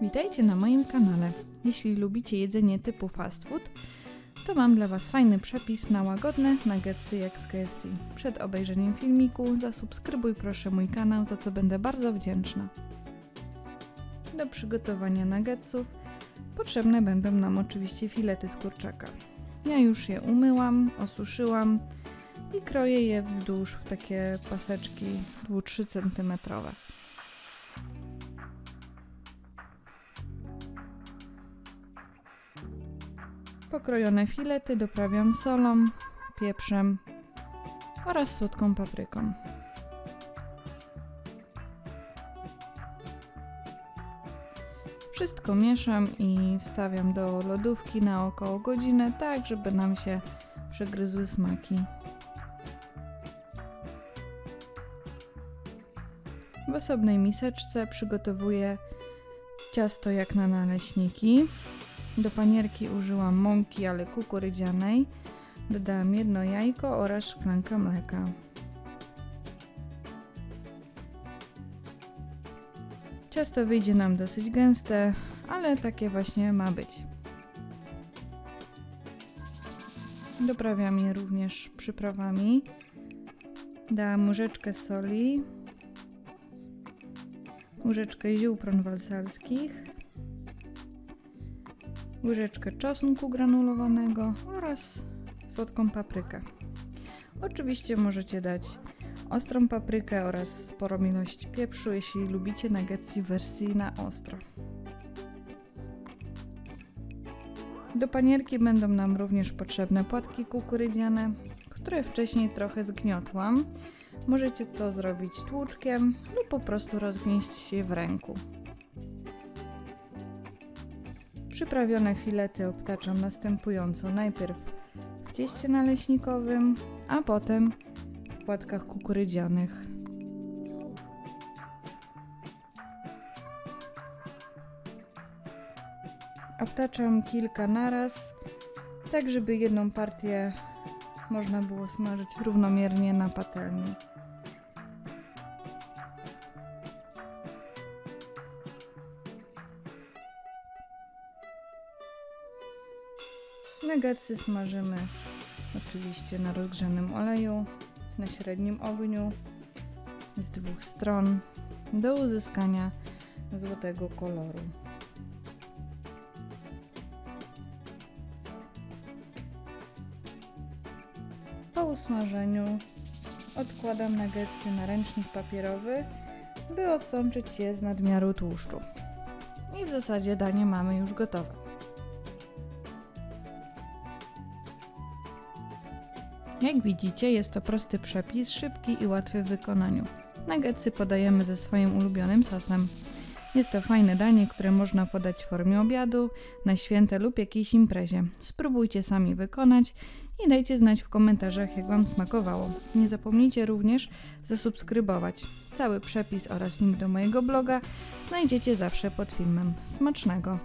Witajcie na moim kanale. Jeśli lubicie jedzenie typu fast food, to mam dla Was fajny przepis na łagodne nuggetsy jak z KFC. Przed obejrzeniem filmiku zasubskrybuj proszę mój kanał, za co będę bardzo wdzięczna. Do przygotowania nuggetsów potrzebne będą nam oczywiście filety z kurczaka. Ja już je umyłam, osuszyłam i kroję je wzdłuż w takie paseczki 2-3 cm. Pokrojone filety doprawiam solą, pieprzem oraz słodką papryką. Wszystko mieszam i wstawiam do lodówki na około godzinę, tak żeby nam się przegryzły smaki. W osobnej miseczce przygotowuję ciasto jak na naleśniki. Do panierki użyłam mąki, ale kukurydzianej. Dodałam jedno jajko oraz szklankę mleka. Ciasto wyjdzie nam dosyć gęste, ale takie właśnie ma być. Doprawiam je również przyprawami. Dałam łyżeczkę soli, łyżeczkę ziół pronwalsalskich, łyżeczkę czosnku granulowanego oraz słodką paprykę. Oczywiście możecie dać ostrą paprykę oraz sporą ilość pieprzu, jeśli lubicie nuggetsy w wersji na ostro. Do panierki będą nam również potrzebne płatki kukurydziane, które wcześniej trochę zgniotłam. Możecie to zrobić tłuczkiem lub po prostu rozgnieść je w ręku. Przyprawione filety obtaczam następująco najpierw w cieście naleśnikowym, a potem w płatkach kukurydzianych. Obtaczam kilka naraz, tak żeby jedną partię można było smażyć równomiernie na patelni. Nuggetsy smażymy oczywiście na rozgrzanym oleju, na średnim ogniu, z dwóch stron, do uzyskania złotego koloru. Po usmażeniu odkładam nuggetsy na ręcznik papierowy, by odsączyć je z nadmiaru tłuszczu. I w zasadzie danie mamy już gotowe. Jak widzicie, jest to prosty przepis, szybki i łatwy w wykonaniu. Nuggetsy podajemy ze swoim ulubionym sosem. Jest to fajne danie, które można podać w formie obiadu, na święte lub jakiejś imprezie. Spróbujcie sami wykonać i dajcie znać w komentarzach, jak Wam smakowało. Nie zapomnijcie również zasubskrybować. Cały przepis oraz link do mojego bloga znajdziecie zawsze pod filmem. Smacznego!